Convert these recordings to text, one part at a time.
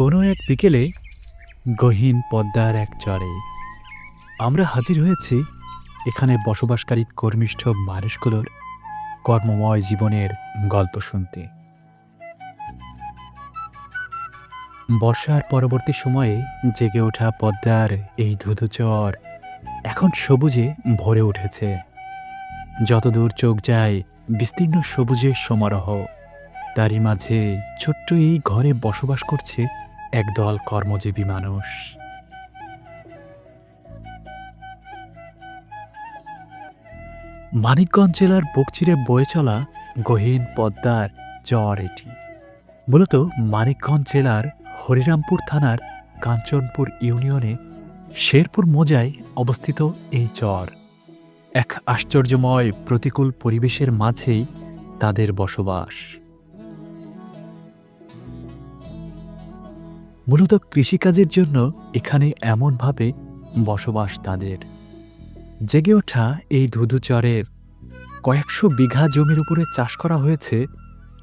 কোনো এক বিকেলে গহীন পদ্মার এক চরে আমরা হাজির হয়েছি এখানে বসবাসকারী কর্মিষ্ঠ মানুষগুলোর কর্মময় জীবনের গল্প শুনতে। বর্ষার পরবর্তী সময়ে জেগে ওঠা পদ্মার এই ধুধু চর এখন সবুজে ভরে উঠেছে। যতদূর চোখ যায় বিস্তীর্ণ সবুজের সমারোহ, তারই মাঝে ছোট্ট এই ঘরে বসবাস করছে একদল কর্মজীবী মানুষ। মানিকগঞ্জ জেলার বকচিরে বয়ে চলা গহীন পদ্মার চর এটি। মূলত মানিকগঞ্জ জেলার হরিরামপুর থানার কাঞ্চনপুর ইউনিয়নে শেরপুর মোজায় অবস্থিত এই চর এক আশ্চর্যময় প্রতিকূল পরিবেশের মাঝেই তাদের বসবাস। মূলত কৃষিকাজের জন্য এখানে এমনভাবে বসবাস তাদের। জেগে ওঠা এই ধুধুচরের কয়েকশো বিঘা জমির উপরে চাষ করা হয়েছে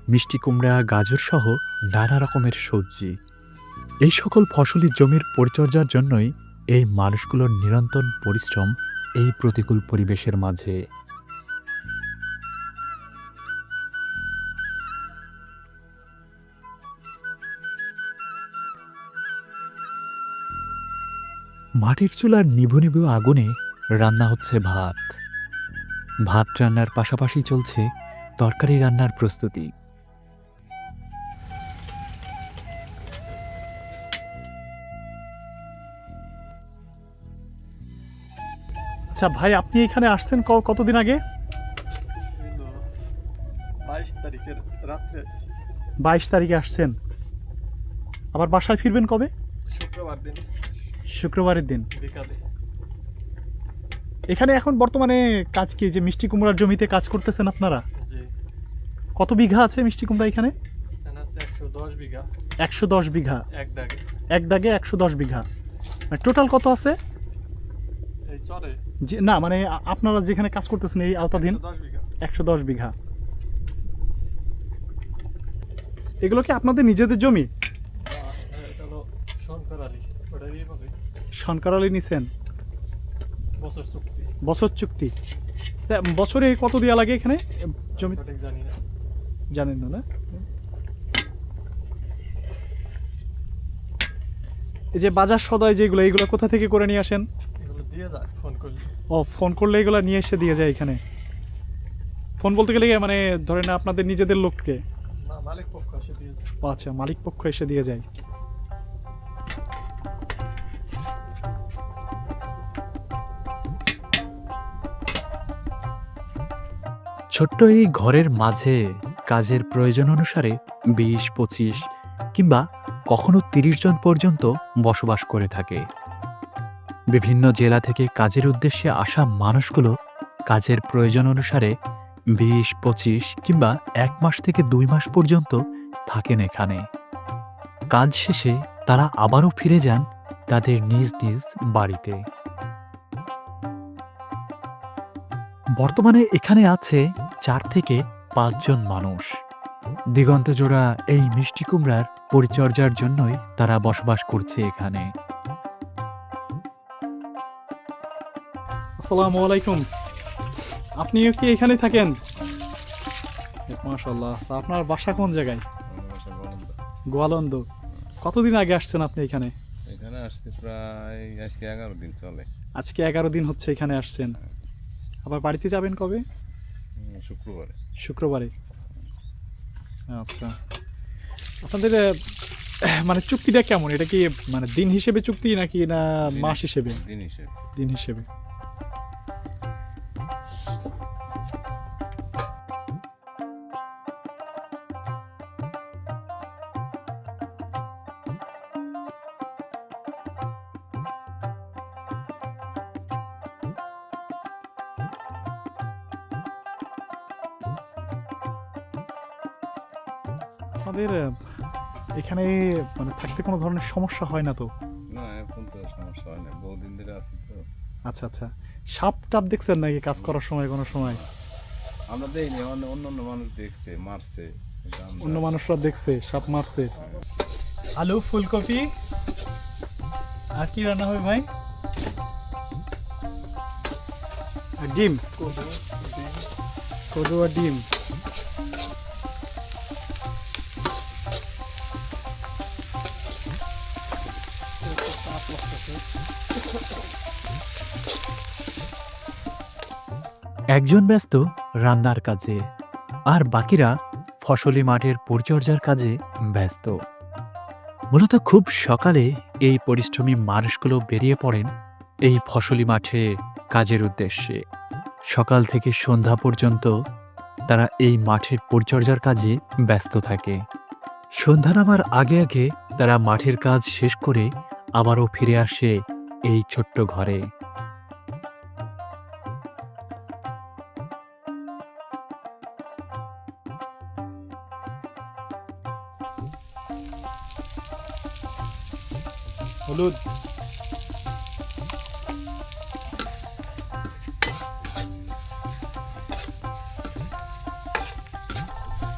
মিষ্টি কুমড়া, গাজর সহ নানা রকমের সবজি। এই সকল ফসলি জমির পরিচর্যার জন্যই এই মানুষগুলোর নিরন্তর পরিশ্রম এই প্রতিকূল পরিবেশের মাঝে। মাটির চুলার নিভু নিভু আগুনে রান্না হচ্ছে ভাত। ভাত রান্নার পাশাপাশি চলছে তরকারি রান্নার প্রস্তুতি। আচ্ছা ভাই আপনি এখানে আসছেন কতদিন আগে? বাইশ তারিখের রাত্রে বাইশ তারিখে আসছেন। আবার বাসায় ফিরবেন কবে? শুক্রবার দিন। শুক্রবারের দিন। বিকালে। এখানে এখন বর্তমানে কাজ কি? যে মিষ্টি কুমড়ার জমিতে কাজ করতেছেন আপনারা? কত বিঘা আছে মিষ্টি কুমড়া এখানে? একশো দশ বিঘা। এক দাগে। এক দাগে একশো দশ বিঘা। টোটাল কত আছে? না মানে আপনারা যেখানে কাজ করতেছেন এই আওতাধীন একশো দশ বিঘা। এগুলো কি আপনাদের নিজেদের জমি আহ, এটা হলো শঙ্কর আলী ওটা এইভাবে সনকারালি নিছেন? বছর চুক্তি। বছর কত দেওয়া লাগে এখানে? জমি জানেন না এই যে বাজার সদাই যেগুলো এইগুলো কোথা থেকে করে নিয়ে আসেন? ও ফোন করলে এগুলো নিয়ে এসে দিয়ে যায় এখানে? ফোন বলতে গেলে মানে ধরেন আপনাদের নিজেদের লোককে? আচ্ছা মালিক পক্ষ এসে দিয়ে যায়। ছোট্ট এই ঘরের মাঝে কাজের প্রয়োজন অনুসারে বিশ, পঁচিশ কিংবা কখনো তিরিশ জন পর্যন্ত বসবাস করে থাকে। বিভিন্ন জেলা থেকে কাজের উদ্দেশ্যে আসা মানুষগুলো কাজের প্রয়োজন অনুসারে বিশ, পঁচিশ কিংবা এক মাস থেকে দুই মাস পর্যন্ত থাকেন এখানে। কাজ শেষে তারা আবারও ফিরে যান তাদের নিজ নিজ বাড়িতে। বর্তমানে এখানে আছে চার থেকে পাঁচজন মানুষ। দিগন্ত জোড়া এই মিষ্টি কুমড়ার পরিচর্যার জন্যই তারা বসবাস করছে এখানে। আসসালামু আলাইকুম। আপনিও কি এখানে থাকেন? মাশাল্লাহ তা আপনার বাসা কোন জায়গায়? গোয়ালন্দ। কতদিন আগে আসছেন আপনি এখানে? এখানে আসতে প্রায় আজকে এগারো দিন চলে। আজকে এগারো দিন হচ্ছে এখানে আসছেন। আবার বাড়িতে যাবেন কবে? শুক্রবারে। শুক্রবারে। আচ্ছা। আপনাদের মানে চুক্তিটা কেমন? এটা কি মানে দিন হিসেবে চুক্তি নাকি না মাস হিসেবে? দিন হিসেবে। দিন হিসেবে। কোনো ধরনের সমস্যা হয় না তো? না এখন তো সমস্যা হয় না। বহুদিন ধরে আছি তো। আচ্ছা আচ্ছা। সাপ টাপ দেখছেন নাকি কাজ করার সময় কোনো সময়? আমরা দেখিনি অন্য অন্য অন্য মানুষ দেখছে মারছে। অন্য মানুষরা দেখছে সাপ মারছে। আলু ফুলকপি। আর কি রান্না হবে ভাই? ডিম? কোদো ডিম। কদু আর ডিম। একজন ব্যস্ত রান্নার কাজে, আর বাকিরা ফসলি মাঠের পরিচর্যার কাজে ব্যস্ত। মূলত খুব সকালে এই পরিশ্রমী মানুষগুলো বেরিয়ে পড়েন এই ফসলি মাঠে কাজের উদ্দেশ্যে। সকাল থেকে সন্ধ্যা পর্যন্ত তারা এই মাঠের পরিচর্যার কাজে ব্যস্ত থাকে। সন্ধ্যা নামার আগে আগে তারা মাঠের কাজ শেষ করে আবারও ফিরে আসে এই ছোট্ট ঘরে। হলুদ।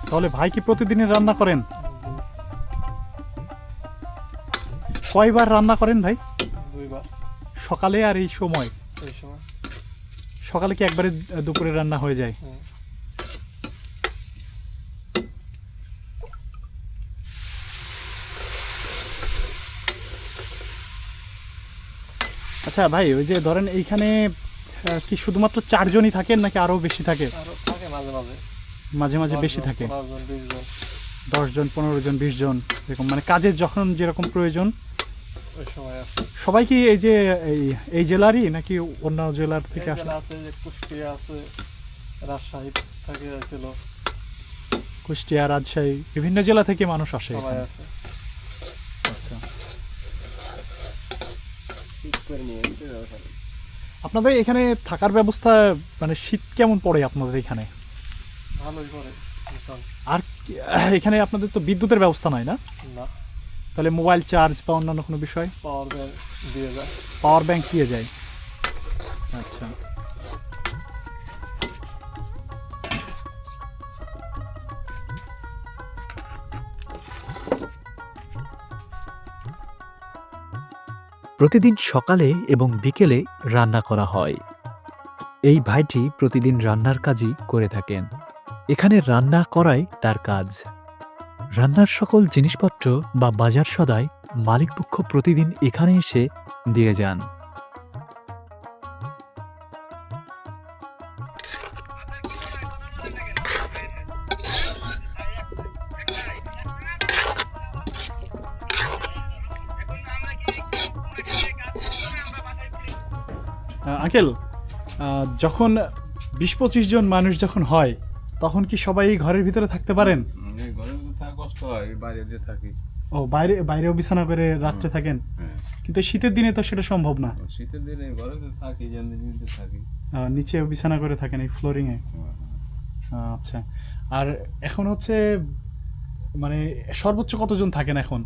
তাহলে ভাই কি প্রতিদিনই রান্না করেন? কয়বার রান্না করেন ভাই? দুইবার। সকালে আর এই সময়? এই সময়। সকালে কি একবারে দুপুরে রান্না হয়ে যায়? আচ্ছা ভাই ওই যে ধরেন এইখানে কি শুধুমাত্র চারজনই থাকেন নাকি আরও বেশি থাকে? মাঝে মাঝে। বেশি থাকে পনেরো জন বিশ জন দশ জন পনেরো জন বিশ জন এরকম। মানে কাজের যখন যেরকম প্রয়োজন। ওই সবাই কি এই যে এই এই জেলারই নাকি অন্য জেলার থেকে আসে? এখানে আছে যে কুষ্টিয়া আছে রাজশাহী থেকে কুষ্টিয়া রাজশাহী বিভিন্ন জেলা থেকে মানুষ আসে সবাই এখানে। আছে আচ্ছা করে নিয়ে আপনাদের এখানে থাকার ব্যবস্থা মানে শীত কেমন পড়ে আপনাদের এখানে? ভালোই আর এখানে আপনাদের তো বিদ্যুতের ব্যবস্থা নাই না? না। তাহলে মোবাইল চার্জ বা অন্যান্য কোনো বিষয়? পাওয়ার ব্যাংক দিয়ে যায়। পাওয়ার ব্যাংক দিয়ে যায়। আচ্ছা। প্রতিদিন সকালে এবং বিকেলে রান্না করা হয়। এই ভাইটি প্রতিদিন রান্নার কাজই করে থাকেন। এখানে রান্না করাই তার কাজ। রান্নার সকল জিনিসপত্র বা বাজার সদায় মালিকপক্ষ প্রতিদিন এখানে এসে দিয়ে যান। আঙ্কেল? যখন বিশ পঁচিশ জন মানুষ যখন হয় তখন কি সবাই এই ঘরের ভিতরে থাকতে পারেন? এই ঘরের কষ্ট হয় বাইরে দিয়ে থাকি। ও বাইরে বাইরেও বিছানা করে রাত্রে থাকেন? হ্যাঁ। কিন্তু শীতের দিনে তো সেটা সম্ভব না। শীতের দিনে ঘরে তো থাকি জানি থাকি। নিচেও বিছানা করে থাকেন এই ফ্লোরিংয়ে হ্যাঁ, আচ্ছা। আর এখন হচ্ছে মানে সর্বোচ্চ কতজন থাকেন এখন?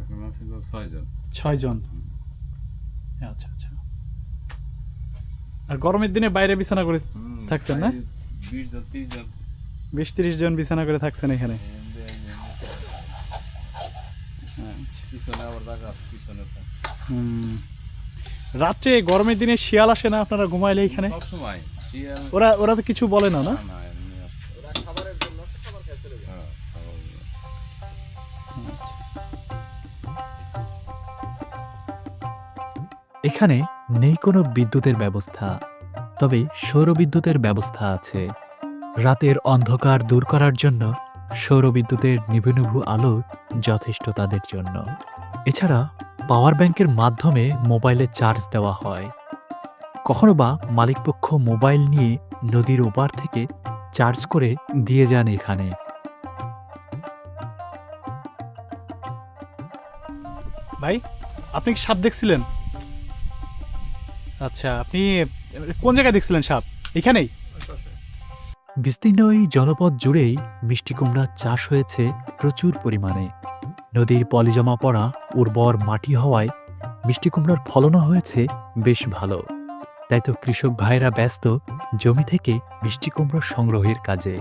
এখন ছিল ছয়জন। ছয় জন আচ্ছা আচ্ছা। আর গরমের দিনে বাইরে বিছানা করে থাকছেন না? বিশ তিরিশ জন বিছানা করে থাকছেন এখানে আছে পিছনে থাকে। হুম। রাত্রে গরমের দিনে শিয়াল আসে না আপনারা ঘুমাইলে এখানে ওরা ওরা তো কিছু বলে না না। হ্যাঁ, জন্য। এখানে নেই কোনো বিদ্যুতের ব্যবস্থা, তবে সৌরবিদ্যুতের ব্যবস্থা আছে। রাতের অন্ধকার দূর করার জন্য সৌরবিদ্যুতের নিভু নিভু আলো যথেষ্ট তাদের জন্য। এছাড়া পাওয়ার ব্যাংকের মাধ্যমে মোবাইলে চার্জ দেওয়া হয়। কখনো বা মালিকপক্ষ মোবাইল নিয়ে নদীর ওপার থেকে চার্জ করে দিয়ে যান এখানে। ভাই, আপনি কি সাপ দেখছিলেন? আচ্ছা আপনি, কোন জায়গায় দেখছিলেন সাপ? এখানেই? বিস্তীর্ণ এই জনপদ জুড়েই মিষ্টি কুমড়ার চাষ হয়েছে প্রচুর পরিমাণে। নদীর পলিজমা পড়া, উর্বর মাটি হওয়ায় মিষ্টি কুমড়ার ফলনও হয়েছে বেশ ভালো। তাই তো কৃষক ভাইরা ব্যস্ত জমি থেকে মিষ্টি কুমড়ো সংগ্রহের কাজে।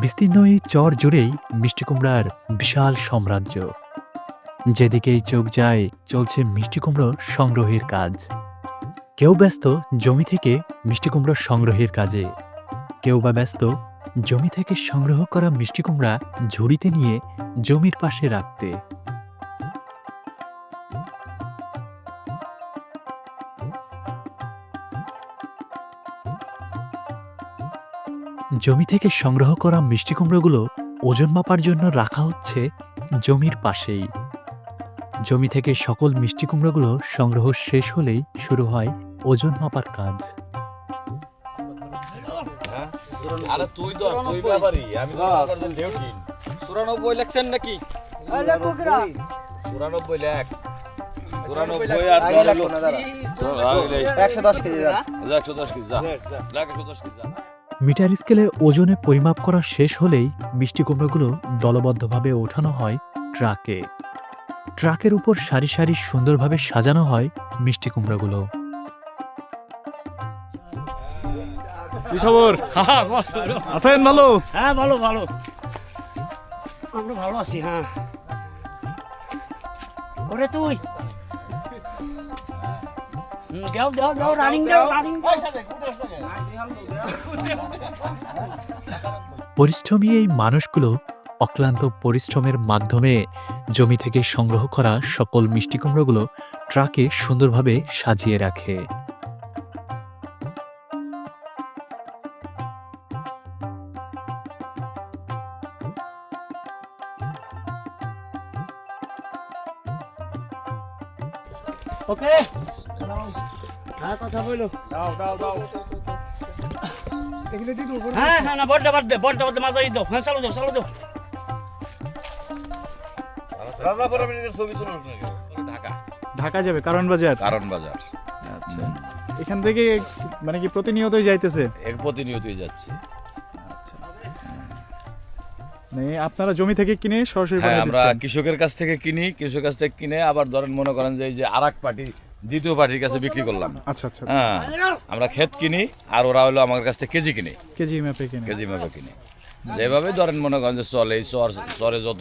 বিস্তীর্ণ এই চর জুড়েই মিষ্টি কুমড়ার বিশাল সাম্রাজ্য। যেদিকেই চোখ যায়, চলছে মিষ্টি কুমড়ো সংগ্রহের কাজ। কেউ ব্যস্ত জমি থেকে মিষ্টি কুমড়ো সংগ্রহের কাজে। কেউ বা ব্যস্ত জমি থেকে সংগ্রহ করা মিষ্টি কুমড়া ঝুড়িতে নিয়ে জমির পাশে রাখতে। জমি থেকে সংগ্রহ করা মিষ্টি কুমড়োগুলো ওজন মাপার জন্য রাখা হচ্ছে জমির পাশেই। জমি থেকে সকল মিষ্টি কুমড়োগুলো সংগ্রহ শেষ হলেই শুরু হয় ওজন মাপার কাজ। আরে তুই তো তুই ব্যাপারই আমি তো করছি ডিউটি চুরানব্বই লেখছেন নাকি? চুরানব্বই লেখ। চুরানব্বই আর আগে লাগবো না দাঁড়া। আগে কেজি দাঁড়া। একশো দশ কেজি যা। লাখ একশো দশ কেজি যা। মিটার স্কেলে ওজনে পরিমাপ করা শেষ হলেই মিষ্টি কুমড়োগুলো দলবদ্ধভাবে ওঠানো হয় ট্রাকে। ট্রাকের উপর সারি সারি সুন্দরভাবে সাজানো হয় মিষ্টি কুমড়োগুলো। কি খবর? আছেন ভালো? হ্যাঁ ভালো ভালো। আমরা ভালো আছি হ্যাঁ। তুই। দাও দাও দাও রানিং দাও রানিং পরিশ্রমী এই মানুষগুলো অক্লান্ত পরিশ্রমের মাধ্যমে জমি থেকে সংগ্রহ করা সকল মিষ্টি কুমড়োগুলো ট্রাকে সুন্দরভাবে সাজিয়ে রাখে। ওকে। হ্যাঁ কথা বলো। দাও দাও দাও হ্যাঁ হ্যাঁ না বড্ডা বাদ দে বড্ডা বাদ দে মাঝারি দাও। হ্যাঁ চালু দাও চালু দাও। রাজাপুর ছবি তুলুন ঢাকা। ঢাকা যাবে কারণ বাজার? কারণ বাজার। আচ্ছা। এখান থেকে মানে কি প্রতিনিয়তই যাইতেছে? এক প্রতিনিয়তই যাচ্ছে। মানে আপনারা জমি থেকে কিনে সরাসরি হ্যাঁ আমরা কৃষকের কাছ থেকে কিনি কৃষকের কাছ থেকে কিনে আবার ধরেন মনে করেন যে এই যে আরাক পার্টি দ্বিতীয় পার্টির কাছে বিক্রি করলাম। আচ্ছা আচ্ছা। হ্যাঁ আমরা ক্ষেত কিনি আর ওরা হলো আমার কাছ থেকে কেজি কিনে। কেজি মেপে কিনে। কেজি মাপে কিনে। যেভাবে ধরেন মনে করেন যে চলে এই চর চরে যত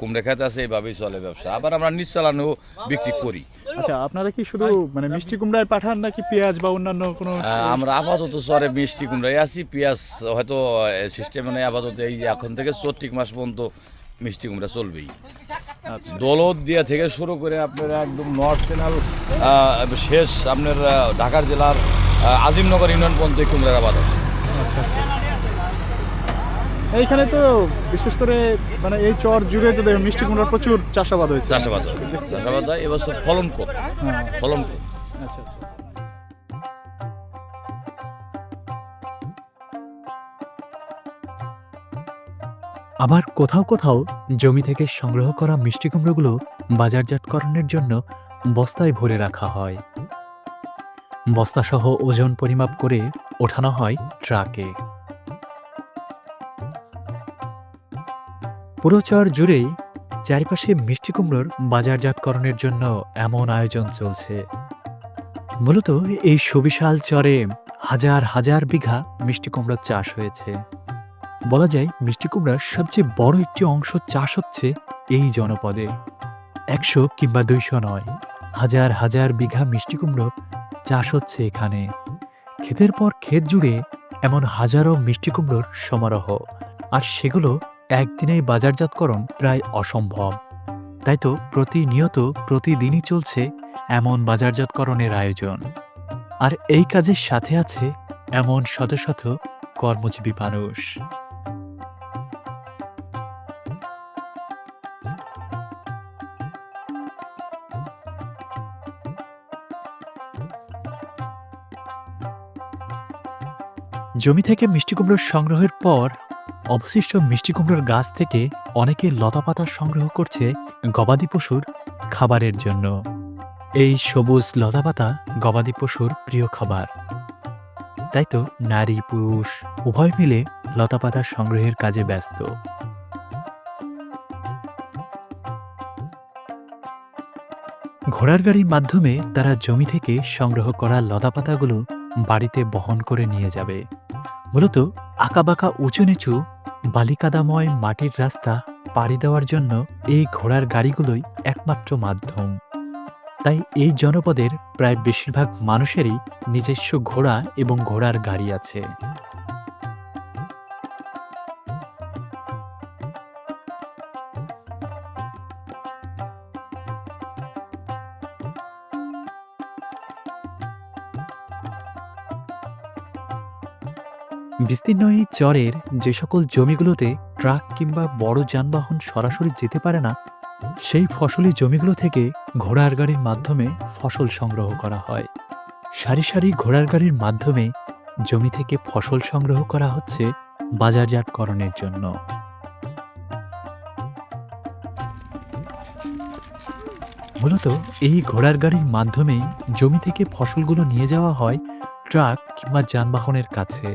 কুমড়ে খেতে আছে এইভাবেই চলে ব্যবসা। আবার আমরা নিজ চালানো বিক্রি করি। আচ্ছা আপনারা কি শুধু মানে মিষ্টি কুমড়ায় পাঠান নাকি পেঁয়াজ বা অন্যান্য কোনো আমরা আপাতত চরে মিষ্টি কুমড়ায় আছি। পেঁয়াজ হয়তো সিস্টেমে নেই। আপাতত এই যে এখন থেকে চট্টিক মাস পর্যন্ত মিষ্টি কুমড়া চলবেই। আচ্ছা। দৌলত দিয়া থেকে শুরু করে আপনার একদম নর্থ সেনাল শেষ আপনার ঢাকার জেলার আজিমনগর ইউনিয়ন পর্যন্ত এই কুমড়ার আবাদ আছে। আচ্ছা আচ্ছা। এইখানে তো বিশেষ করে মানে এই চর জুড়ে তো দেখো মিষ্টি কুমড়ার প্রচুর চাষাবাদ হয়েছে। চাষাবাদ হয়। চাষাবাদ হয় এবছর ফলন কম। হ্যাঁ। ফলন কম। আচ্ছা আচ্ছা। আবার কোথাও কোথাও জমি থেকে সংগ্রহ করা মিষ্টি কুমড়োগুলো বাজারজাতকরণের জন্য বস্তায় ভরে রাখা হয়। বস্তাসহ ওজন পরিমাপ করে ওঠানো হয় ট্রাকে। পুরো চর জুড়েই চারিপাশে মিষ্টি কুমড়োর বাজারজাতকরণের জন্য এমন আয়োজন চলছে। মূলত এই সুবিশাল চরে হাজার হাজার বিঘা মিষ্টি কুমড়োর চাষ হয়েছে। বলা যায় মিষ্টি কুমড়ার সবচেয়ে বড় একটি অংশ চাষ হচ্ছে এই জনপদে। একশো কিংবা দুইশো নয়, হাজার হাজার বিঘা মিষ্টি কুমড়ো চাষ হচ্ছে এখানে। ক্ষেতের পর ক্ষেত জুড়ে এমন হাজারো মিষ্টি কুমড়োর সমারোহ, আর সেগুলো একদিনেই বাজারজাতকরণ প্রায় অসম্ভব। তাই তো প্রতিনিয়ত প্রতিদিনই চলছে এমন বাজারজাতকরণের আয়োজন। আর এই কাজের সাথে আছে এমন শত শত কর্মজীবী মানুষ। জমি থেকে মিষ্টি কুমড়োর সংগ্রহের পর অবশিষ্ট মিষ্টি কুমড়োর গাছ থেকে অনেকে লতাপাতা সংগ্রহ করছে গবাদি পশুর খাবারের জন্য। এই সবুজ লতাপাতা গবাদি পশুর প্রিয় খাবার। তাই তো নারী, পুরুষ, উভয় মিলে লতাপাতা সংগ্রহের কাজে ব্যস্ত। ঘোড়ার গাড়ির মাধ্যমে তারা জমি থেকে সংগ্রহ করা লতাপাতাগুলো বাড়িতে বহন করে নিয়ে যাবে। মূলত আঁকাবাঁকা উঁচু নিচু বালিকাদাময় মাটির রাস্তা পাড়ি দেওয়ার জন্য এই ঘোড়ার গাড়িগুলোই একমাত্র মাধ্যম। তাই এই জনপদের প্রায় বেশিরভাগ মানুষেরই নিজস্ব ঘোড়া এবং ঘোড়ার গাড়ি আছে। বিস্তীর্ণ এই চরের যে সকল জমিগুলোতে ট্রাক কিংবা বড় যানবাহন সরাসরি যেতে পারে না, সেই ফসলি জমিগুলো থেকে ঘোড়ার গাড়ির মাধ্যমে ফসল সংগ্রহ করা হয়। সারি সারি ঘোড়ার গাড়ির মাধ্যমে জমি থেকে ফসল সংগ্রহ করা হচ্ছে বাজারজাতকরণের জন্য। মূলত এই ঘোড়ার গাড়ির মাধ্যমেই জমি থেকে ফসলগুলো নিয়ে যাওয়া হয় ট্রাক কিংবা যানবাহনের কাছে।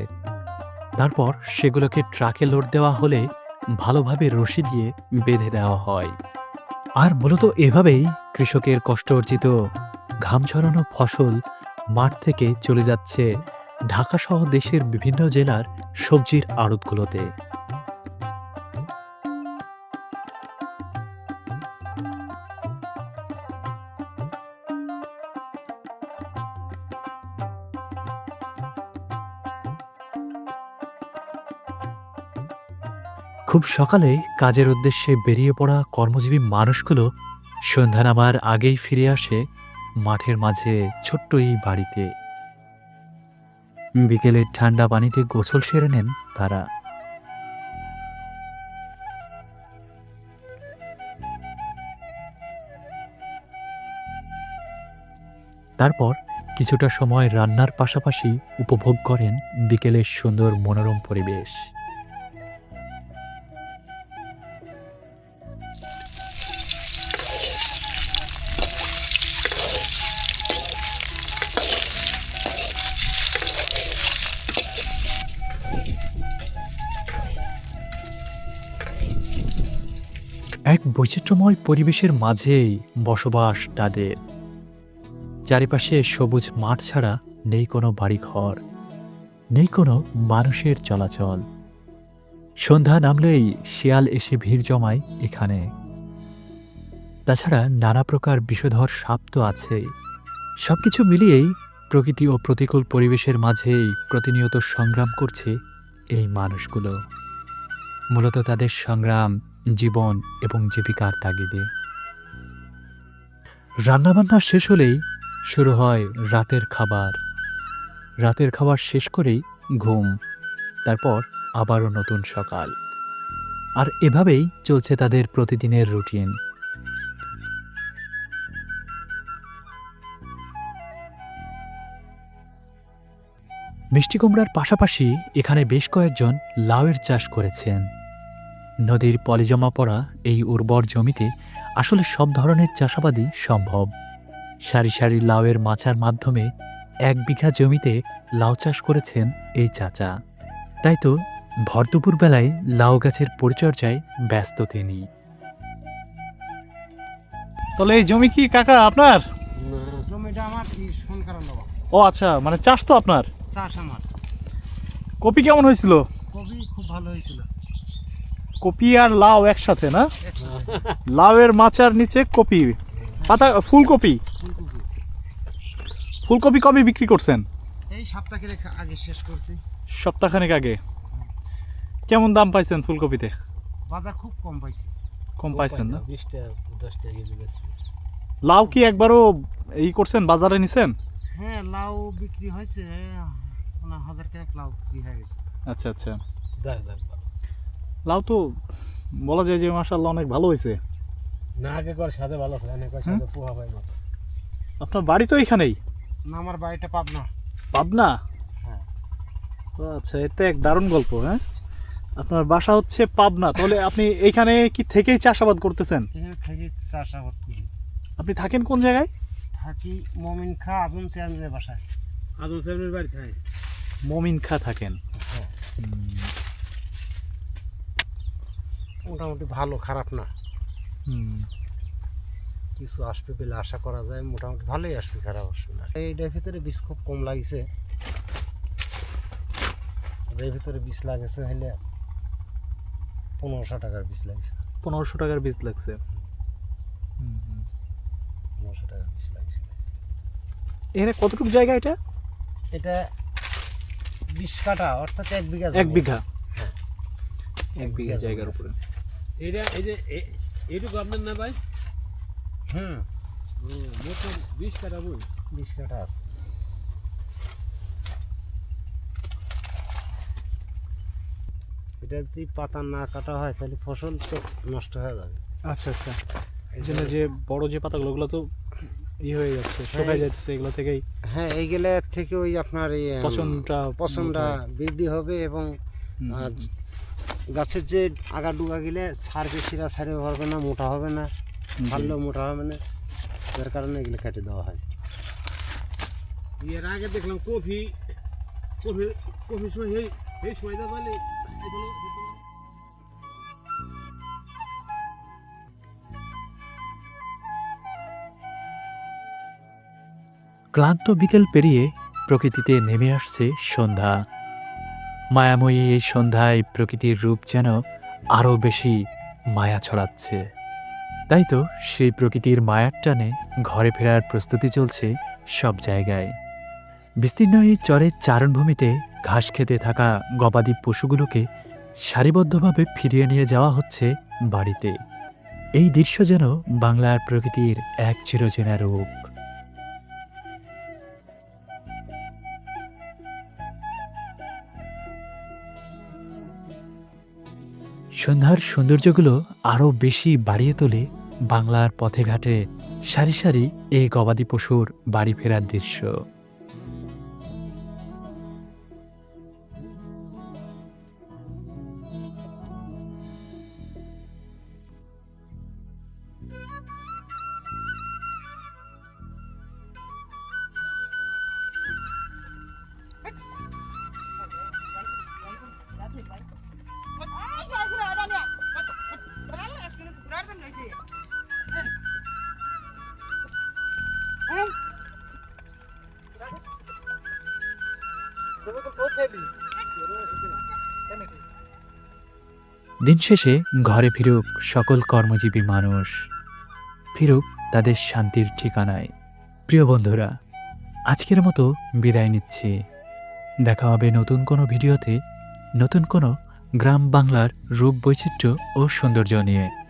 তারপর সেগুলোকে ট্রাকে লোড দেওয়া হলে ভালোভাবে রশি দিয়ে বেঁধে দেওয়া হয়। আর মূলত এভাবেই কৃষকের কষ্ট অর্জিত ঘাম ছড়ানো ফসল মাঠ থেকে চলে যাচ্ছে ঢাকাসহ দেশের বিভিন্ন জেলার সবজির আড়তগুলোতে। খুব সকালে কাজের উদ্দেশ্যে বেরিয়ে পড়া কর্মজীবী মানুষগুলো সন্ধ্যা নামার আগেই ফিরে আসে মাঠের মাঝে ছোট্ট এই বাড়িতে। বিকেলের ঠান্ডা পানিতে গোসল সেরে নেন তারা। তারপর কিছুটা সময় রান্নার পাশাপাশি উপভোগ করেন বিকেলের সুন্দর মনোরম পরিবেশ। এক বৈচিত্র্যময় পরিবেশের মাঝেই বসবাস তাদের। চারিপাশে সবুজ মাঠ ছাড়া নেই কোনো বাড়িঘর, নেই কোনো মানুষের চলাচল। সন্ধ্যা নামলেই শিয়াল এসে ভিড় জমায় এখানে। তাছাড়া নানা প্রকার বিষধর সাপ তো আছেই। সবকিছু মিলিয়েই প্রকৃতি ও প্রতিকূল পরিবেশের মাঝেই প্রতিনিয়ত সংগ্রাম করছে এই মানুষগুলো। মূলত তাদের সংগ্রাম জীবন এবং জীবিকার তাগিদে। রান্নাবান্না শেষ হলেই শুরু হয় রাতের খাবার। রাতের খাবার শেষ করেই ঘুম, তারপর আবারও নতুন সকাল। আর এভাবেই চলছে তাদের প্রতিদিনের রুটিন। মিষ্টি কুমড়ার পাশাপাশি এখানে বেশ কয়েকজন লাউয়ের চাষ করেছেন। নদীর পলিজমা পড়া এই উর্বর জমিতে আসলে সব ধরনের চাষাবাদই সম্ভব। সারি সারি লাউয়ের মাচার মাধ্যমে এক বিঘা জমিতে লাউ চাষ করেছেন এই চাচা। তাই তো ভরদুপুর বেলায় লাউ গাছের পরিচর্যায় ব্যস্ত তিনি। তাহলে এই জমি কি কাকা আপনার? জমিটা আমার ও আচ্ছা মানে চাষ তো আপনার? চাষ আমার। কপি কেমন হয়েছিল? কবি খুব ভালো হয়েছিল। কপি আর লাউ একসাথে না? লাউয়ের মাচার নিচে কপি। পাতা ফুলকপি? ফুলকপি। কবে বিক্রি করছেন? এই সপ্তাহের আগে শেষ করছি। সপ্তাহখানেক আগে। কেমন দাম পাইছেন ফুলকপিতে? বাজার খুব কম পাইছি। কম পাইছেন না? বিশ টাকা দশ টাকা কেজি বেশি লাউ কি একবারও এই করছেন বাজারে নিছেন? হ্যাঁ লাউ বিক্রি হয়েছে মানে হাজার টাকা লাউ বিক্রি হয়ে গেছে। আচ্ছা আচ্ছা। দেখ ভালো। লাউ তো বলা যায় যে মাসাল্লাহ অনেক ভালো হয়েছে না আগে করে সাথে ভালো হয় অনেক করে সাথে পোহা হয় মতো আপনার বাড়ি তো এখানেই? না আমার বাড়িটা পাবনা। পাবনা? হ্যাঁ। ও আচ্ছা এটা এক দারুণ গল্প হ্যাঁ? আপনার বাসা হচ্ছে পাবনা তাহলে আপনি এইখানে কি থেকেই চাষাবাদ করতেছেন? এখানে থাকি চাষাবাদ করি। আপনি থাকেন কোন জায়গায়? থাকি মমিন খা আজম চেয়ারম্যানের বাসায়। আদম সাহেবের বাড়ি থাকে মমিন খা থাকেন। হ্যাঁ। মোটামুটি ভালো খারাপ না। কিছু আসবে বলে আশা করা যায় মোটামুটি ভালোই আসবে খারাপ আসবে না। এইটার ভিতরে বীজ খুব কম লাগিছে। এর ভিতরে বীজ লাগেছে হলে পনেরোশো টাকার বীজ লাগছে। পনেরোশো টাকার বীজ লাগছে। পনেরোশো টাকার বীজ লাগছে। এখানে কতটুকু জায়গা এটা? এটা বিশ কাঠা অর্থাৎ এক বিঘা এক বিঘা? হ্যাঁ। এক বিঘা জায়গার উপরে। এটা এই যে এ- এইটুকু আপনার না ভাই? হুম। ও, মোট বিশ কাটা বই। বিশ কাঠা আছে। এটা যদি পাতা না কাটা হয় তাহলে ফসল তো নষ্ট হয়ে যাবে। আচ্ছা আচ্ছা। এই জন্য যে বড় যে পাতাগুলো ওগুলো তো ই হয়ে যাচ্ছে শুকায় যাচ্ছে এগুলো থেকেই হ্যাঁ এইগুলা থেকে ওই আপনার এই পচনটা পচনটা বৃদ্ধি হবে এবং আর গাছের যে আগা ডুগা গেলে সার বেশিরা সারে পারবে না মোটা হবে না ছাড়লেও মোটা হবে না যার কারণে এগুলো কেটে দেওয়া হয়। এর আগে দেখলাম কফি কফি সময় এই এই সময়টা তাহলে ক্লান্ত বিকেল পেরিয়ে প্রকৃতিতে নেমে আসছে সন্ধ্যা। মায়াময়ী এই সন্ধ্যায় প্রকৃতির রূপ যেন আরও বেশি মায়া ছড়াচ্ছে। তাই তো সেই প্রকৃতির মায়ার টানে ঘরে ফেরার প্রস্তুতি চলছে সব জায়গায়। বিস্তীর্ণ এই চরের চারণভূমিতে ঘাস খেতে থাকা গবাদি পশুগুলোকে সারিবদ্ধভাবে ফিরিয়ে নিয়ে যাওয়া হচ্ছে বাড়িতে। এই দৃশ্য যেন বাংলার প্রকৃতির এক চিরচেনা রূপ। সন্ধ্যার সৌন্দর্যগুলো আরও বেশি বাড়িয়ে তোলে বাংলার পথে ঘাটে সারি সারি এই গবাদি পশুর বাড়ি ফেরার দৃশ্য। দিন শেষে ঘরে ফিরুক সকল কর্মজীবী মানুষ। ফিরুক তাদের শান্তির ঠিকানায়। প্রিয় বন্ধুরা, আজকের মতো বিদায় নিচ্ছি। দেখা হবে নতুন কোনো ভিডিওতে, নতুন কোনো গ্রাম বাংলার রূপ বৈচিত্র্য ও সৌন্দর্য নিয়ে।